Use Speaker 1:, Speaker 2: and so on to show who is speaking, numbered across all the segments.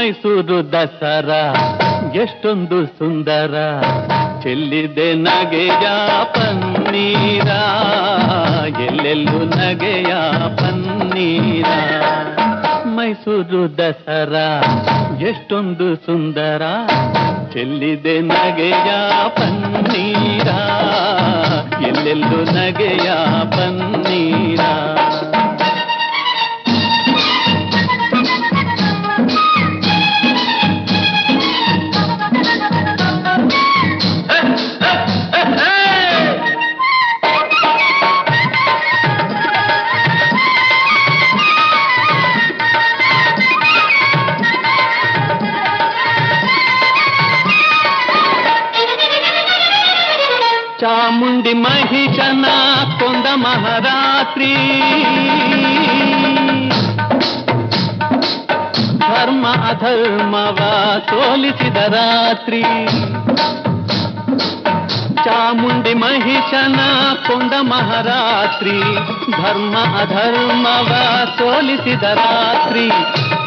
Speaker 1: ಮೈಸೂರು ದಸರಾ, ಎಷ್ಟೊಂದು ಸುಂದರ. ಚೆಲ್ಲಿದೆ ನಗೆಯ ಪನ್ನೀರ, ಎಲ್ಲೆಲ್ಲೂ ನಗೆಯ ಪನ್ನೀರ. ಮೈಸೂರು ದಸರಾ, ಎಷ್ಟೊಂದು ಸುಂದರ. ಚೆಲ್ಲಿದೆ ನಗೆಯ ಪನ್ನೀರ, ಎಲ್ಲೆಲ್ಲೂ ನಗೆಯ ಪನ್ನೀರ. ಚಾಮುಂಡಿ ಮಹಿಷನ ಕೊಂದ ಮಹಾರಾತ್ರಿ ಧರ್ಮ ಅಧರ್ಮವ ಸೋಲಿಸಿದ ರಾತ್ರಿ ಚಾಮುಂಡಿ ಮಹಿಷನ ಕೊಂದ ಮಹಾರಾತ್ರಿ ಧರ್ಮ ಅಧರ್ಮವ ಸೋಲಿಸಿದ ರಾತ್ರಿ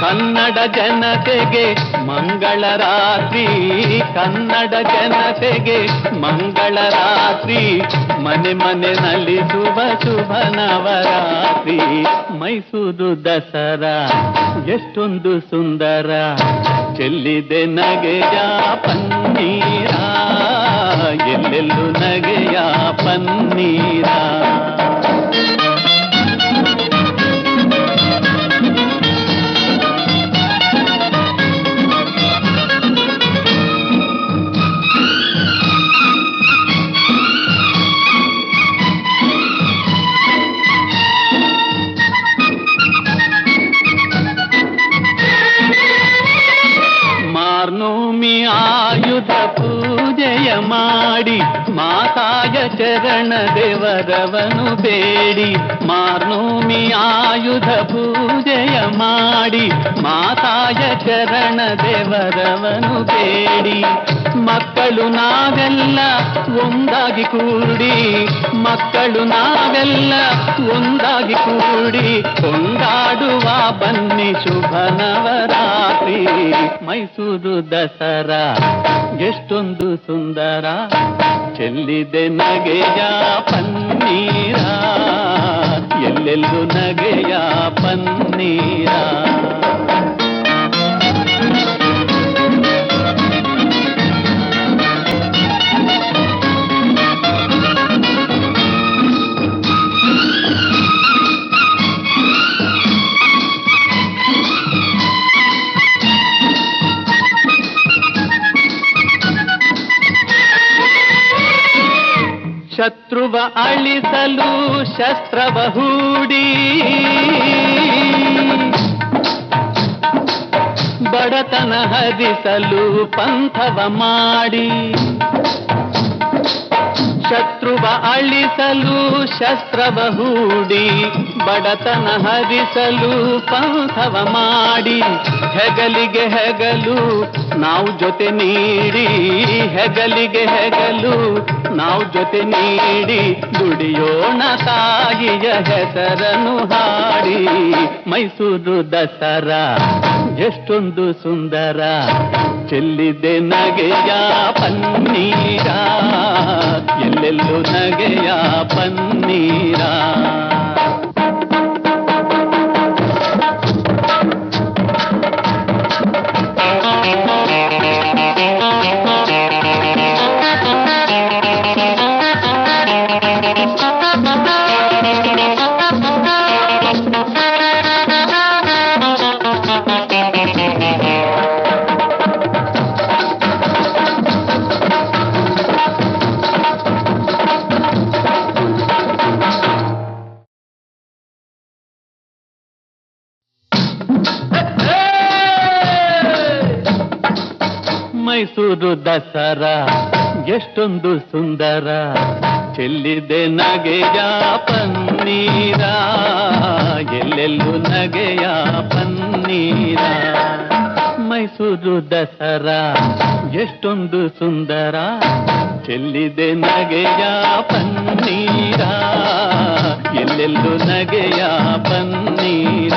Speaker 1: ಕನ್ನಡ ಜನತೆಗೆ ಮಂಗಳ ರಾತ್ರಿ, ಕನ್ನಡ ಜನತೆಗೆ ಮಂಗಳ ರಾತ್ರಿ, ಮನೆ ಮನೆನಲ್ಲಿ ಶುಭ ಶುಭ ನವರಾತ್ರಿ. ಮೈಸೂರು ದಸರಾ, ಎಷ್ಟೊಂದು ಸುಂದರ. ಚೆಲ್ಲಿದೆ ನಗೆಯ ಪನ್ನೀರ, ಎಲ್ಲೆಲ್ಲೂ ನಗೆಯ ಪನ್ನೀರ. ಮಾತಾಯ ಚರಣ ದೇವರವನು ಬೇಡಿ ಮಾರ್ನೋಮಿ ಆಯುಧ ಪೂಜೆಯ ಮಾಡಿ ಮಾತಾಯ ಚರಣ ದೇವರವನು ಬೇಡಿ ಮಕ್ಕಳು ನಾವೆಲ್ಲ ಒಂದಾಗಿ ಕೂಡಿ, ಮಕ್ಕಳು ನಾವೆಲ್ಲ ಒಂದಾಗಿ ಕೂಡಿ ಕೊಂಡಾಡುವ ಬನ್ನಿ ಶುಭ ನವರಾತ್ರಿ ಮೈಸೂರು ದಸರಾ, ಎಷ್ಟೊಂದು ಸುಂದರ, ಚೆಲ್ಲಿದೆ ನಗೆಯ ಪನ್ನೀರ. ಎಲ್ಲೆಲ್ಲೂ ನಗೆಯ ಪನ್ನೀರ. ಶತ್ರುವ ಅಳಿಸಲು ಶಸ್ತ್ರ ಬಹುಡಿ ಬಡತನ ಹರಿಸಲು ಪಂಥವ ಮಾಡಿ. ಶತ್ರುವ ಅಳಿಸಲು ಶಸ್ತ್ರ ಬಹುಡಿ ಬಡತನ ಹರಿಸಲು ಪಂಥವ ಮಾಡಿ. ಹೆಗಲಿಗೆ ಹೆಗಲು ನಾವು ಜೊತೆ ನೀಡಿ ಹೆಗಲಿಗೆ ಹೆಗಲು, ನಾವು ಜೊತೆ ನೀಡಿ ದುಡಿಯೋಣ ತಾಯಿಯ ಹೆಸರನ್ನು ಹಾಡಿ. ಮೈಸೂರು ದಸರಾ ಎಷ್ಟೊಂದು ಸುಂದರ, ಚೆಲ್ಲಿದೆ ನಗೆಯ ಪನ್ನೀರ, ಎಲ್ಲೆಲ್ಲೂ ನಗೆಯ ಪನ್ನೀರ. ದಸರಾ, ಎಷ್ಟೊಂದು ಸುಂದರ. ಚೆಲ್ಲಿದೆ ನಗೆಯ ಪನ್ನೀರ, ಎಲ್ಲೆಲ್ಲೂ ನಗೆಯ ಪನ್ನೀರ. ಮೈಸೂರು ದಸರಾ, ಎಷ್ಟೊಂದು ಸುಂದರ. ಚೆಲ್ಲಿದೆ ನಗೆಯ ಪನ್ನೀರ, ಎಲ್ಲೆಲ್ಲೂ ನಗೆಯ ಪನ್ನೀರ.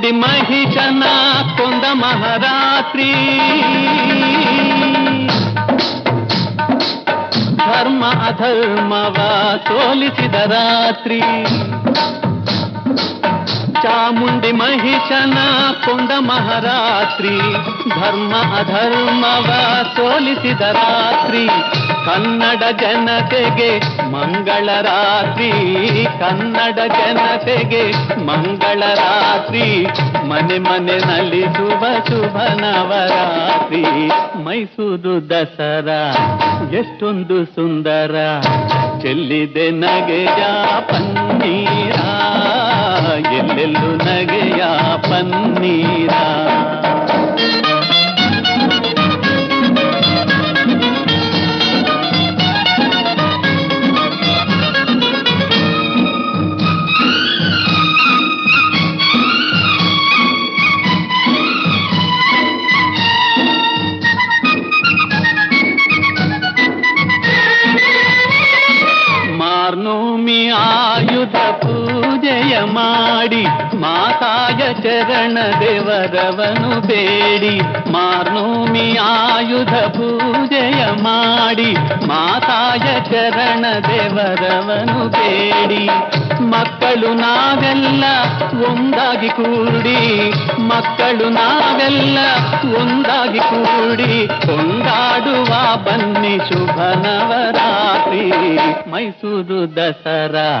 Speaker 1: కుంది మహిషన కొంద మహారాత్రి ధర్మ అధర్మవ సోలిసిద రాత్రి చాముండి మహిషన కొంద మహారాత్రి ధర్మ అధర్మవ సోలిసిద రాత్రి ಕನ್ನಡ ಜನತೆಗೆ ಮಂಗಳ ರಾತ್ರಿ, ಕನ್ನಡ ಜನತೆಗೆ ಮಂಗಳ ರಾತ್ರಿ, ಮನೆ ಮನೆನಲ್ಲಿ ಶುಭ ಶುಭ ನವರಾತ್ರಿ. ಮೈಸೂರು ದಸರಾ, ಎಷ್ಟೊಂದು ಸುಂದರ. ಚೆಲ್ಲಿದೆ ನಗೆಯ ಪನ್ನೀರ, ಎಲ್ಲೆಲ್ಲೂ ನಗೆಯ ಪನ್ನೀರ. ಮಾತಾಯ ಚರಣ ದೇವರವನು ಬೇಡಿ. ಮಾರ್ನೋಮಿ ಆಯುಧ ಪೂಜೆಯ ಮಾಡಿ. ಮಾತಾಯ ಚರಣ ದೇವರವನು ಬೇಡಿ. ಮಕ್ಕಳು ನಾವೆಲ್ಲ ಒಂದಾಗಿ ಕೂಡಿ. ಮಕ್ಕಳು ನಾವೆಲ್ಲ ಒಂದಾಗಿ ಕೂಡಿ. ಕೊಂಡಾಡುವ ಬನ್ನಿ ಶುಭ ನವರಾತ್ರಿ ಮೈಸೂರು ದಸರಾ.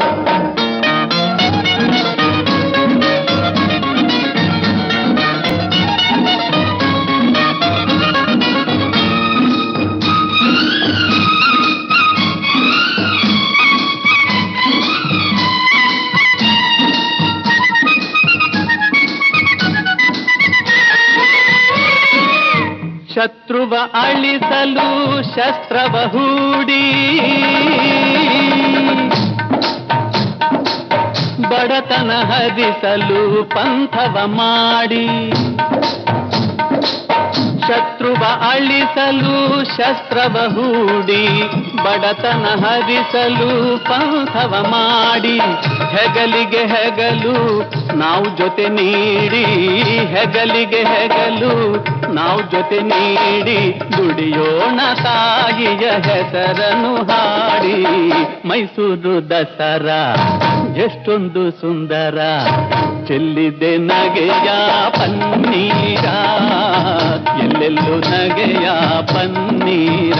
Speaker 1: ಶತ್ರುವ ಅಳಿಸಲು ಶಸ್ತ್ರ ಹೂಡಿ ಬಡತನ ಹರಿಸಲು ಪಂಥವ ಮಾಡಿ. ಶತ್ರುವ ಅಳಿಸಲು ಶಸ್ತ್ರ ಹೂಡಿ ಬಡತನ ಹರಿಸಲು ಪಂಥವ ಮಾಡಿ, ಹೆಗಲಿಗೆ ಹೆಗಲು ನಾವು ಜೊತೆ ನೀಡಿ, ಹೆಗಲಿಗೆ ಹೆಗಲು ನಾವು ಜೊತೆ ನೀಡಿ, ದುಡಿಯೋಣ ತಾಯಿಯ ಹೆಸರನ್ನು ಹಾಡಿ. ಮೈಸೂರು ದಸರಾ ಎಷ್ಟೊಂದು ಸುಂದರ, ಚೆಲ್ಲಿದೆ ನಗೆಯ ಪನ್ನೀರ, ಎಲ್ಲೆಲ್ಲೂ ನಗೆಯ ಪನ್ನೀರ.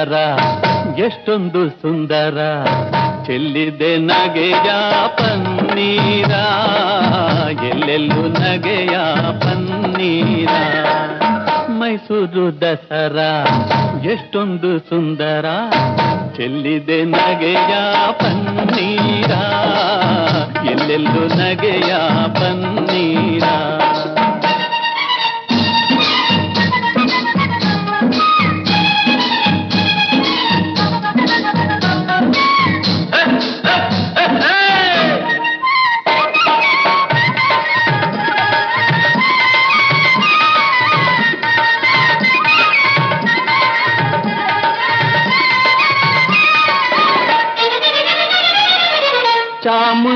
Speaker 1: ದಸರಾ ಎಷ್ಟೊಂದು ಸುಂದರ, ಚೆಲ್ಲಿದೆ ನಗೆಯ ಪನ್ನೀರ, ಎಲ್ಲೆಲ್ಲೂ ನಗೆಯ ಪನ್ನೀರ. ಮೈಸೂರು ದಸರಾ, ಎಷ್ಟೊಂದು ಸುಂದರ, ಚೆಲ್ಲಿದೆ ನಗೆಯ ಪನ್ನೀರ, ಎಲ್ಲೆಲ್ಲೂ ನಗೆಯ ಪನ್ನೀರ.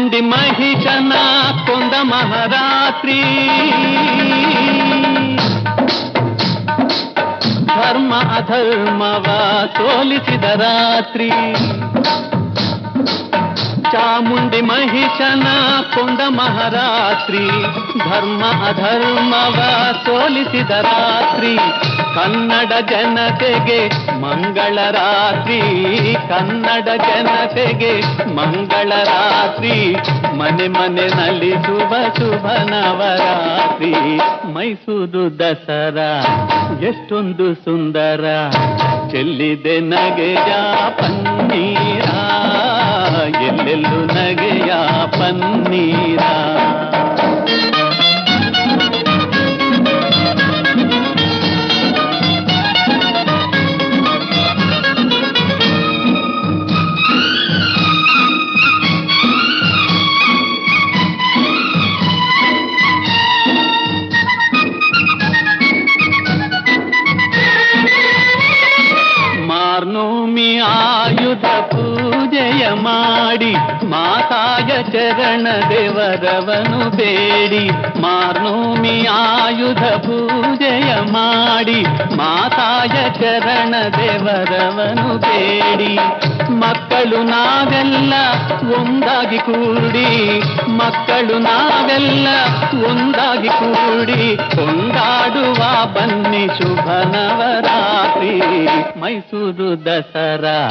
Speaker 1: ಚಾಮುಂಡಿ ಮಹಿಷನ ಕೊಂದ ಮಹಾರಾತ್ರಿ ಧರ್ಮ ಅಧರ್ಮವ ಸೋಲಿಸಿದ ರಾತ್ರಿ ಚಾಮುಂಡಿ ಮಹಿಷನ ಕೊಂದ ಮಹಾರಾತ್ರಿ ಧರ್ಮ ಅಧರ್ಮವ ಸೋಲಿಸಿದ ರಾತ್ರಿ ಕನ್ನಡ ಜನತೆಗೆ ಮಂಗಳ ರಾತ್ರಿ. ಕನ್ನಡ ಜನತೆಗೆ ಮಂಗಳ ರಾತ್ರಿ. ಮನೆ ಮನೆ ನಲಿಸುವ ಶುಭ ನವರಾತ್ರಿ. ಮೈಸೂರು ದಸರಾ, ಎಷ್ಟೊಂದು ಸುಂದರ. ಚೆಲ್ಲಿದೆ ನಗೆಯ ಪನ್ನೀರ. ಎಲ್ಲೆಲ್ಲೂ ನಗೆಯ ಪನ್ನೀರ. ಮಾಡಿ. ಮಾತಾಯ ಚರಣ ದೇವರವನು ಬೇಡಿ. ಮಾರ್ನೂಮಿ ಆಯುಧ ಪೂಜೆಯ ಮಾಡಿ. ಮಾತಾಯ ಚರಣ ದೇವರವನು ಬೇಡಿ. ಮಕ್ಕಳು ನಾವೆಲ್ಲ ಒಂದಾಗಿ ಕೂಡಿ. ಮಕ್ಕಳು ನಾವೆಲ್ಲ ಒಂದಾಗಿ ಕೂಡಿ. ಕೊಂಡಾಡುವ ಬನ್ನಿ ಶುಭ ನವರಾತ್ರಿ ಮೈಸೂರು ದಸರಾ.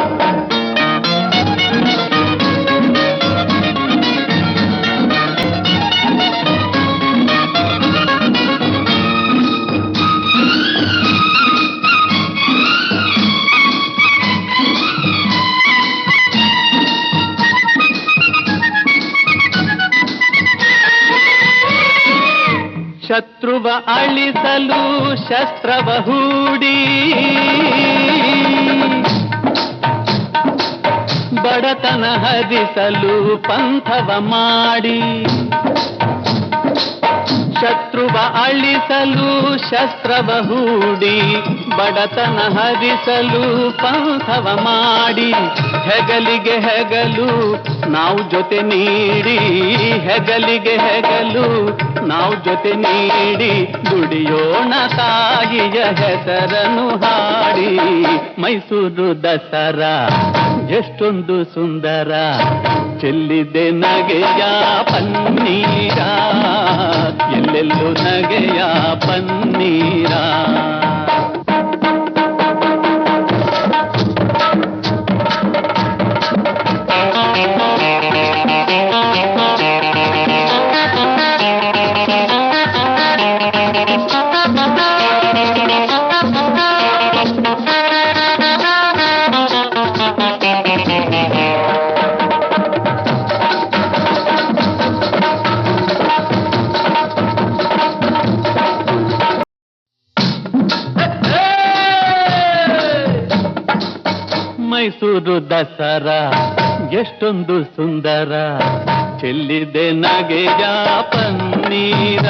Speaker 1: ಶತ್ರುವ ಅಳಿಸಲು ಶಸ್ತ್ರವ ಹೂಡಿ. ಬಡತನ ಹರಿಸಲು ಪಂಥವ ಮಾಡಿ. ಶತ್ರುವ ಅಳಿಸಲು ಶಸ್ತ್ರವ ಹೂಡಿ. ಬಡತನ ಹರಿಸಲು ಪಂಥವ ಮಾಡಿ, ಹೆಗಲಿಗೆ ಹೆಗಲು ನಾವು ಜೊತೆ ನೀಡಿ, ಹೆಗಲಿಗೆ ಹೆಗಲು ನಾವು ಜೊತೆ ನೀಡಿ, ದುಡಿಯೋಣ ತಾಯಿಯ ಹೆಸರನ್ನು ಹಾಡಿ. ಮೈಸೂರು ದಸರಾ ಎಷ್ಟೊಂದು ಸುಂದರ, ಚೆಲ್ಲಿದೆ ನಗೆಯ ಪನ್ನೀರ, ಎಲ್ಲೆಲ್ಲೂ ನಗೆಯ ಪನ್ನೀರ. ದಸರಾ ಎಷ್ಟೊಂದು ಸುಂದರ, ಚೆಲ್ಲಿದೆ ನಗೆಯ ಪನ್ನೀರ,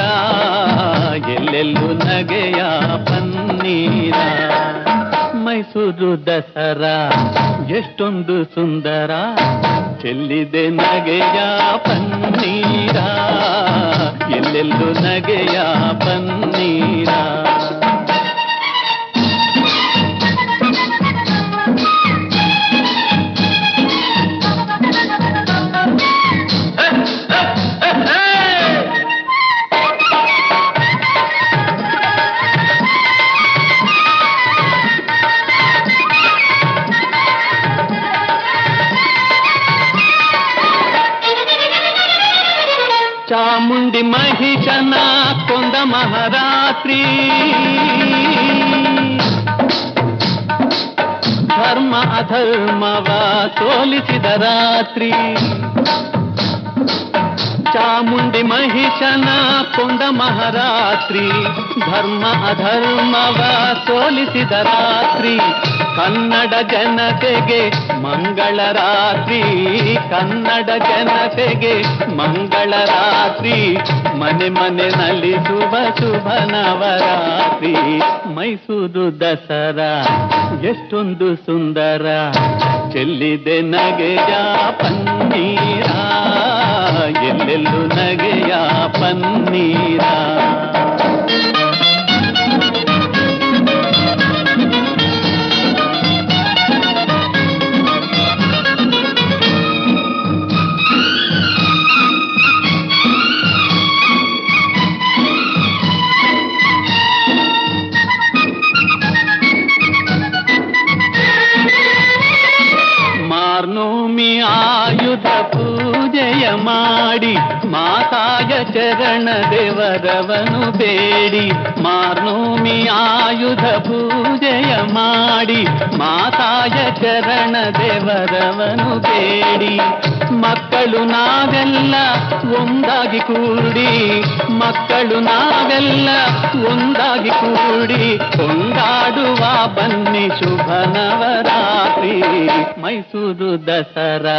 Speaker 1: ಎಲ್ಲೆಲ್ಲೂ ನಗೆಯ ಪನ್ನೀರ. ಮೈಸೂರು ದಸರಾ, ಎಷ್ಟೊಂದು ಸುಂದರ, ಚೆಲ್ಲಿದೆ ನಗೆಯ ಪನ್ನೀರ, ಎಲ್ಲೆಲ್ಲೂ ನಗೆಯ ಪನ್ನೀರ. ಮಹಾರಾತ್ರಿ ಧರ್ಮ ಅಧರ್ಮವ ಸೋಲಿಸಿದ ರಾತ್ರಿ ಚಾಮುಂಡಿ ಮಹಿಷನ ಕೊಂದ ಮಹಾರಾತ್ರಿ ಧರ್ಮ ಅಧರ್ಮವ ಸೋಲಿಸಿದ ರಾತ್ರಿ ಕನ್ನಡ ಜನತೆಗೆ ಮಂಗಳ ರಾತ್ರಿ, ಕನ್ನಡ ಜನತೆಗೆ ಮಂಗಳ ರಾತ್ರಿ, ಮನೆ ಮನೆ ನಲಿಸುವ ಶುಭ ನವರಾತ್ರಿ. ಮೈಸೂರು ದಸರಾ, ಎಷ್ಟೊಂದು ಸುಂದರ, ಚೆಲ್ಲಿದೆ ನಗೆಯ ಪನ್ನೀರ, ಎಲ್ಲೆಲ್ಲೂ ನಗೆಯ ಪನ್ನೀರ. ಮಾಡಿ ಮಾತಾಯ ಚರಣ ದೇವರವನು ಬೇಡಿ ಮಾರ್ನೂಮಿ ಆಯುಧ ಪೂಜೆಯ ಮಾಡಿ ಮಾತಾಯ ಚರಣ ದೇವರವನು ಬೇಡಿ ಮಕ್ಕಳು ನಾವೆಲ್ಲ ಒಂದಾಗಿ ಕೂಡಿ ಮಕ್ಕಳು ನಾವೆಲ್ಲ ಒಂದಾಗಿ ಕೂಡಿ ಕೊಂಡಾಡುವ ಬನ್ನಿ ಶುಭ ನವರಾತ್ರಿ ಮೈಸೂರು ದಸರಾ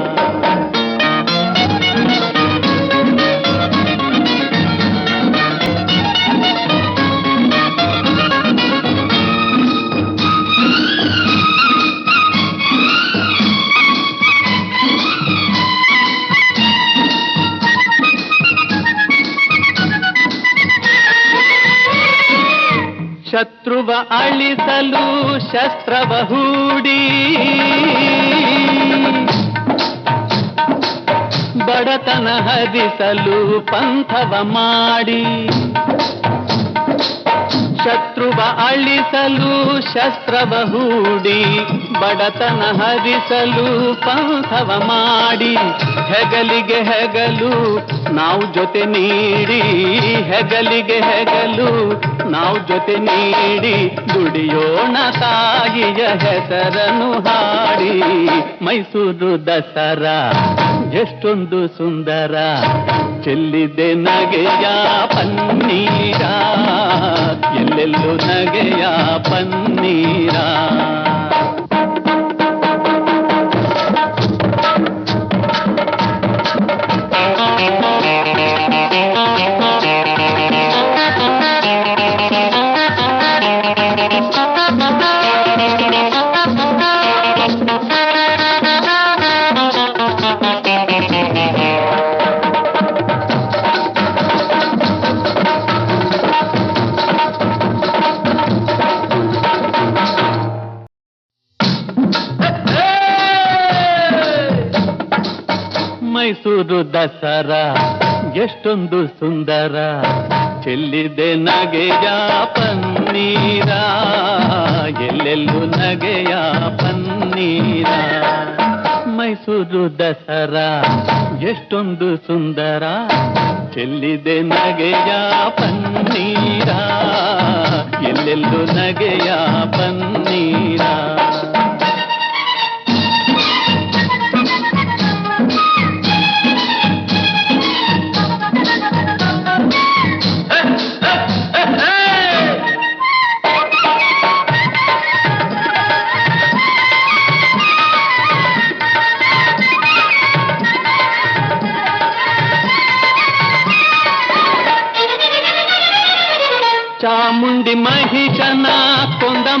Speaker 1: ಶತ್ರುವ ಅಳಿಸಲು ಶಸ್ತ್ರವ ಹೂಡಿ. ಬಡತನ ಹರಿಸಲು ಪಂಥವ ಮಾಡಿ. ಶತ್ರುವ ಅಳಿಸಲು ಶಸ್ತ್ರವ ಹೂಡಿ. ಬಡತನ ಹರಿಸಲು ಪಂಥವ ಮಾಡಿ ಹೆಗಲಿಗೆ ಹೆಗಲು ನಾವು ಜೊತೆ ನೀಡಿ ಹೆಗಲಿಗೆ ಹೆಗಲು ನಾವು ಜೊತೆ ನೀಡಿ ದುಡಿಯೋಣ ತಾಯಿಯ ಹೆಸರನ್ನು ಹಾಡಿ ಮೈಸೂರು ದಸರಾ ಎಷ್ಟೊಂದು ಸುಂದರ ಚೆಲ್ಲಿದೆ ನಗೆಯ ಪನ್ನೀರ ಎಲ್ಲೆಲ್ಲೂ ನಗೆಯ ಪನ್ನೀರ ದಸರಾ, ಎಷ್ಟೊಂದು ಸುಂದರ. ಚೆಲ್ಲಿದೆ ನಗೆಯ ಪನ್ನೀರ, ಎಲ್ಲೆಲ್ಲೂ ನಗೆಯ ಪನ್ನೀರ. ಮೈಸೂರು ದಸರಾ, ಎಷ್ಟೊಂದು ಸುಂದರ. ಚೆಲ್ಲಿದೆ ನಗೆಯ ಪನ್ನೀರ, ಎಲ್ಲೆಲ್ಲೂ ನಗೆಯ ಪನ್ನೀರ.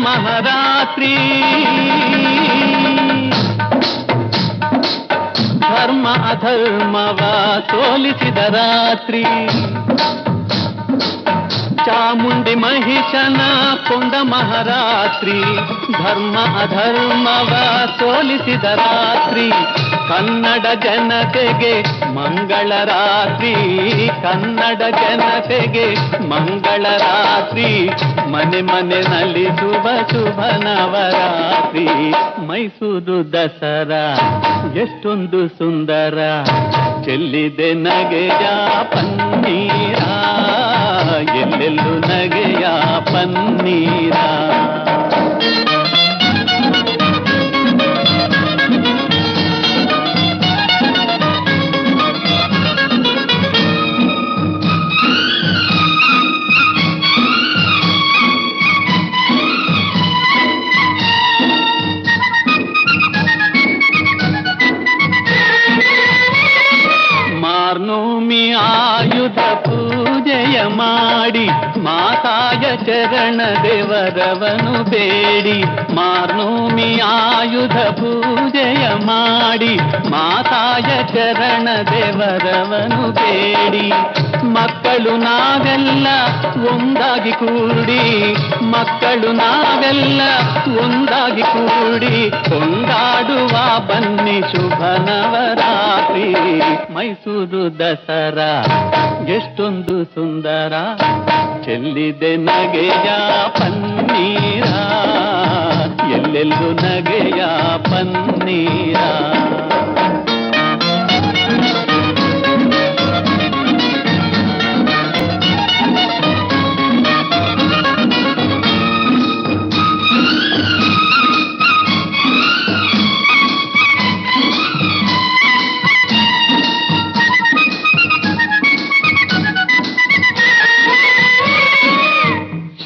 Speaker 1: ಕೊಂದ ಮಹಾರಾತ್ರಿ ಧರ್ಮ ಅಧರ್ಮವ ಸೋಲಿಸಿದ ರಾತ್ರಿ ಚಾಮುಂಡಿ ಮಹಿಷನ ಕೊಂದ ಮಹಾರಾತ್ರಿ ಧರ್ಮ ಅಧರ್ಮವ ಸೋಲಿಸಿದ ರಾತ್ರಿ ಕನ್ನಡ ಜನತೆಗೆ ಮಂಗಳ ರಾತ್ರಿ ಕನ್ನಡ ಜನತೆಗೆ ಮಂಗಳ ರಾತ್ರಿ ಮನೆ ಮನೆನಲ್ಲಿ ಶುಭ ಶುಭ ನವರಾತ್ರಿ. ಮೈಸೂರು ದಸರಾ, ಎಷ್ಟೊಂದು ಸುಂದರ. ಚೆಲ್ಲಿದೆ ನಗೆಯ ಪನ್ನೀರ, ಎಲ್ಲೆಲ್ಲೂ ನಗೆಯ ಪನ್ನೀರ. ಮಾಡಿ ಮಾತಾಯ ಚರಣ ದೇವರವನು ಬೇಡಿ ಮಾರ್ನೂಮಿ ಆಯುಧ ಪೂಜೆಯ ಮಾಡಿ ಮಾತಾಯ ಚರಣ ದೇವರವನು ಬೇಡಿ ಮಕ್ಕಳು ನಾವೆಲ್ಲ ಒಂದಾಗಿ ಕೂಡಿ, ಮಕ್ಕಳು ನಾವೆಲ್ಲ ಒಂದಾಗಿ ಕೂಡಿ ಕೊಂಡಾಡುವ ಬನ್ನಿ ಶುಭ ನವರಾತ್ರಿ ಮೈಸೂರು ದಸರಾ, ಎಷ್ಟೊಂದು ಸುಂದರ, ಚೆಲ್ಲಿದೆ ನಗೆಯ ಪನ್ನೀರ. ಎಲ್ಲೆಲ್ಲೂ ನಗೆಯ ಪನ್ನೀರ.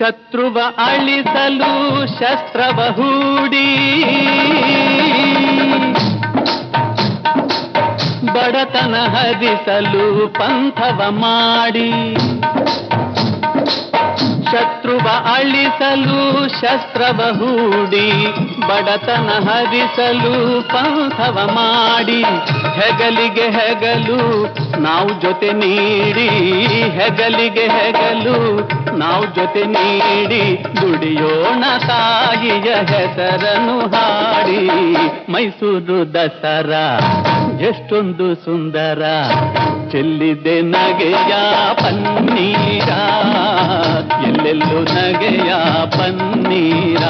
Speaker 1: ಶತ್ರುವ ಅಳಿಸಲು ಶಸ್ತ್ರ ಹೂಡಿ. ಬಡತನ ಹರಿಸಲು ಪಂಥವ ಮಾಡಿ. ಶತ್ರುವ ಅಳಿಸಲು ಶಸ್ತ್ರ ಹೂಡಿ. ಬಡತನ ಹರಿಸಲು ಪಂಥವ ಮಾಡಿ. ಹೆಗಲಿಗೆ ಹೆಗಲು, ನಾವು ಜೊತೆ ನೀಡಿ. ಹೆಗಲಿಗೆ ಹೆಗಲು, ನಾವು ಜೊತೆ ನೀಡಿ. ದುಡಿಯೋಣ ತಾಯಿಯ ಹೆಸರನ್ನು ಹಾಡಿ. ಮೈಸೂರು ದಸರಾ, ಎಷ್ಟೊಂದು ಸುಂದರ. ಚೆಲ್ಲಿದೆ ನಗೆಯ ಪನ್ನೀರ, ಎಲ್ಲೆಲ್ಲೂ ನಗೆಯ ಪನ್ನೀರ.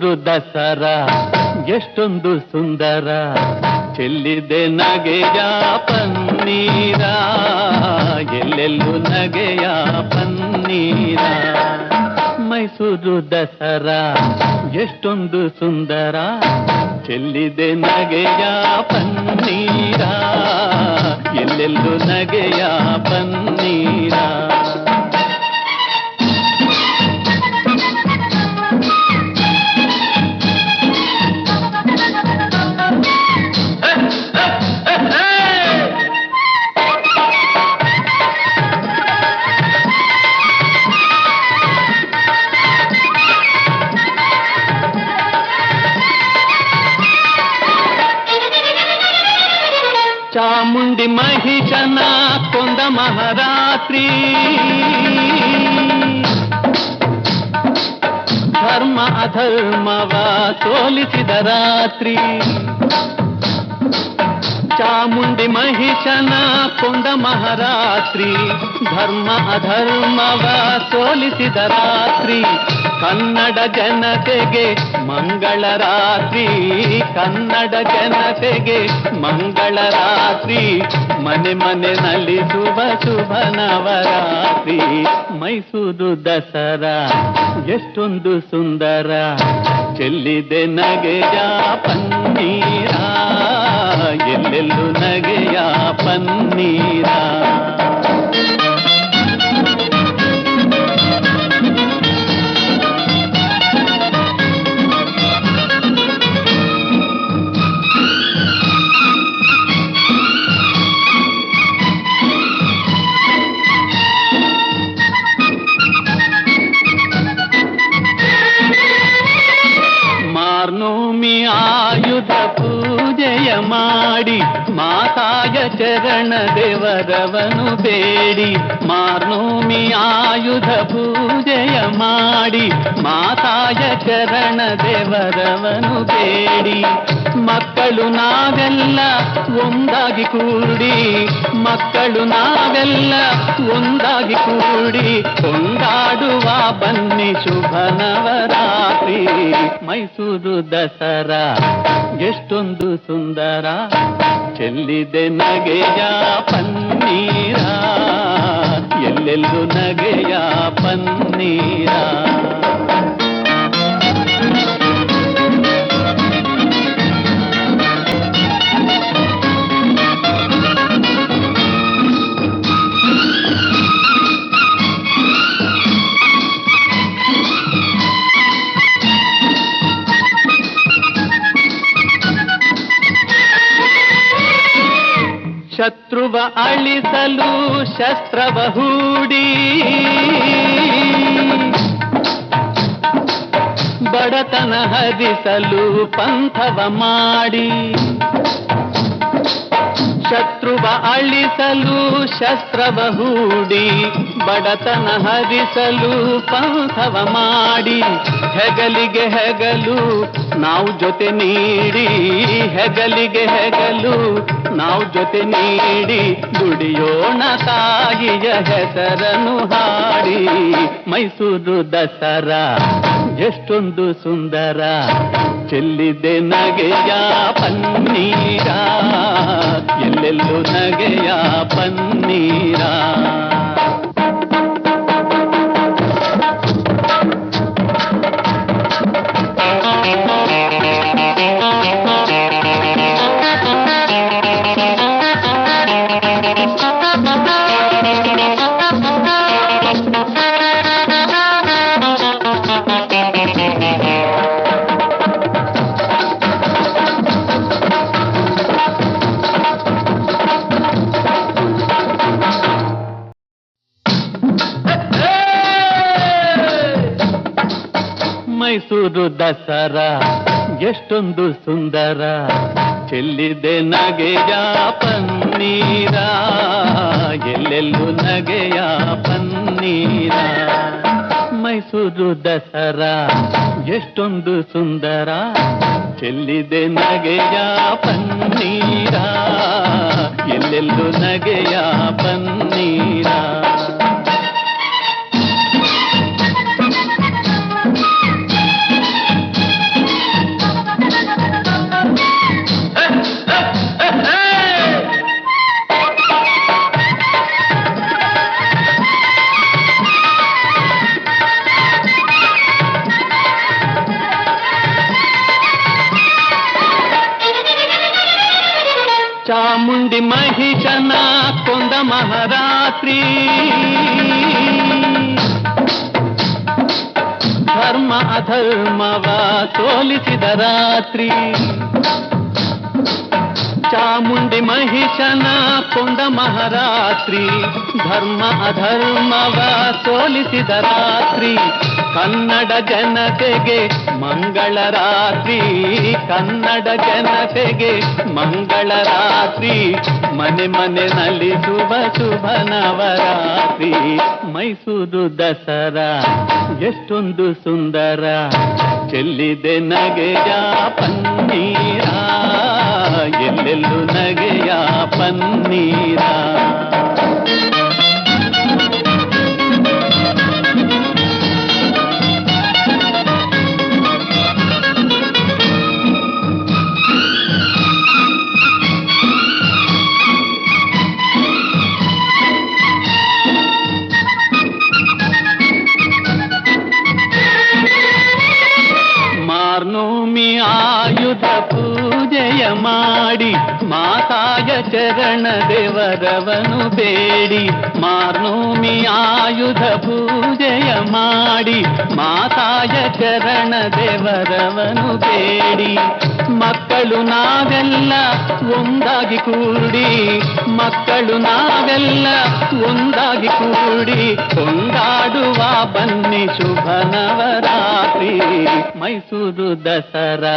Speaker 1: ಮೈಸೂರು ದಸರಾ, ಎಷ್ಟೊಂದು ಸುಂದರ, ಚೆಲ್ಲಿದೆ ನಗೆಯ ಪನ್ನೀರ, ಎಲ್ಲೆಲ್ಲೂ ನಗೆಯ ಪನ್ನೀರ. ಮೈಸೂರು ದಸರಾ, ಎಷ್ಟೊಂದು ಸುಂದರ, ಚೆಲ್ಲಿದೆ ನಗೆಯ ಪನ್ನೀರ, ಎಲ್ಲೆಲ್ಲೂ ನಗೆಯ ಪನ್ನೀರ. ಚಾಮುಂಡಿ ಮಹಿಷನ ಕೊಂದ ಮಹಾರಾತ್ರಿ ಧರ್ಮ ಅಧರ್ಮವ ಸೋಲಿಸಿದ ರಾತ್ರಿ ಚಾಮುಂಡಿ ಮಹಿಷನ ಕೊಂದ ಮಹಾರಾತ್ರಿ ಧರ್ಮ ಅಧರ್ಮವ ಸೋಲಿಸಿದ ರಾತ್ರಿ ಕನ್ನಡ ಜನತೆಗೆ ಮಂಗಳ ರಾತ್ರಿ ಕನ್ನಡ ಜನತೆಗೆ ಮಂಗಳ ರಾತ್ರಿ ಮನೆ ಮನೆ ನಲಿಸುವ ಶುಭ ನವರಾತ್ರಿ. ಮೈಸೂರು ದಸರಾ ಎಷ್ಟೊಂದು ಸುಂದರ. ಚೆಲ್ಲಿದೆ ನಗೆಯ ಪನ್ನೀರ. ಎಲ್ಲೆಲ್ಲೂ ನಗೆಯ ಪನ್ನೀರ. ದೇವರವನು ಬೇಡಿ, ಮಾರ್ನೂಮಿ ಆಯುಧ ಪೂಜೆಯ ಮಾಡಿ, ಮಾತಾಯ ಚರಣ ದೇವರವನು ಬೇಡಿ. ಮಕ್ಕಳು ನಾವೆಲ್ಲ ಒಂದಾಗಿ ಕೂಡಿ, ಮಕ್ಕಳು ನಾವೆಲ್ಲ ಒಂದಾಗಿ ಕೂಡಿ, ಕೊಂಡಾಡುವ ಬನ್ನಿ ಶುಭ ನವರಾತ್ರಿ. ಮೈಸೂರು ದಸರಾ, ಎಷ್ಟೊಂದು ಸುಂದರ, ಚೆಲ್ಲಿದೆ ನಗೆಯ ಪನ್ನೀರ ಎಲ್ಲೆಲ್ಲೂ ನಗೆಯ ಪನ್ನೀರ ಶತ್ರುವ ಅಳಿಸಲು ಶಸ್ತ್ರ ಹೂಡಿ. ಬಡತನ ಹರಿಸಲು ಪಂಥವ ಮಾಡಿ. ಶತ್ರುವ ಅಳಿಸಲು ಶಸ್ತ್ರ ಹೂಡಿ. ಬಡತನ ಹರಿಸಲು ಪಂಥವ ಮಾಡಿ. ಹೆಗಲಿಗೆ ಹೆಗಲು ನಾವು ಜೊತೆ ನೀಡಿ. ಹೆಗಲಿಗೆ ಹೆಗಲು ನಾವು ಜೊತೆ ನೀಡಿ ದುಡಿಯೋಣ ತಾಯಿಯ ಹೆಸರನ್ನು ಹಾಡಿ. ಮೈಸೂರು ದಸರಾ ಎಷ್ಟೊಂದು ಸುಂದರ, ಚೆಲ್ಲಿದೆ ನಗೆಯ ಪನ್ನೀರ. ಎಲ್ಲೆಲ್ಲೂ ನಗೆಯ ಪನ್ನೀರ. ಮೈಸೂರು ದಸರಾ, ಎಷ್ಟೊಂದು ಸುಂದರ. ಚೆಲ್ಲಿದೆ ನಗೆಯ ಪನ್ನೀರ, ಎಲ್ಲೆಲ್ಲೂ ನಗೆಯ ಪನ್ನೀರ. ಮೈಸೂರು ದಸರಾ, ಎಷ್ಟೊಂದು ಸುಂದರ. ಚೆಲ್ಲಿದೆ ನಗೆಯ ಪನ್ನೀರ, ಎಲ್ಲೆಲ್ಲೂ ನಗೆಯ ಪನ್ನೀರ. ಚಾಮುಂಡಿ ಮಹಿಷನ ಕೊಂದ ಮಹಾರಾತ್ರಿ ಧರ್ಮ ಅಧರ್ಮವ ಸೋಲಿಸಿದ ರಾತ್ರಿ ಚಾಮುಂಡಿ ಮಹಿಷನ ಕೊಂದ ಮಹಾರಾತ್ರಿ ಧರ್ಮ ಅಧರ್ಮವ ಸೋಲಿಸಿದ ರಾತ್ರಿ ಕನ್ನಡ ಜನತೆಗೆ ಮಂಗಳ ರಾತ್ರಿ. ಕನ್ನಡ ಜನತೆಗೆ ಮಂಗಳ ರಾತ್ರಿ. ಮನೆ ಮನೆ ನಲಿಸುವ ಶುಭ ನವರಾತ್ರಿ. ಮೈಸೂರು ದಸರಾ ಎಷ್ಟೊಂದು ಸುಂದರ. ಚೆಲ್ಲಿದೆ ನಗೆಯ ಪನ್ನೀರ. ಎಲ್ಲೆಲ್ಲೂ ನಗೆಯ ಪನ್ನೀರ. ಚರಣ ದೇವರವನು ಬೇಡಿ ಮಾರ್ನೂಮಿ ಆಯುಧ ಪೂಜೆಯ ಮಾಡಿ ಮಾತಾಯ ಚರಣ ದೇವರವನು ಬೇಡಿ. ಮಕ್ಕಳು ನಾವೆಲ್ಲ ಒಂದಾಗಿ ಕೂಡಿ, ಮಕ್ಕಳು ನಾವೆಲ್ಲ ಒಂದಾಗಿ ಕೂಡಿ ಕೊಂಡಾಡುವ ಬನ್ನಿ ಶುಭ ನವರಾತ್ರಿ ಮೈಸೂರು ದಸರಾ.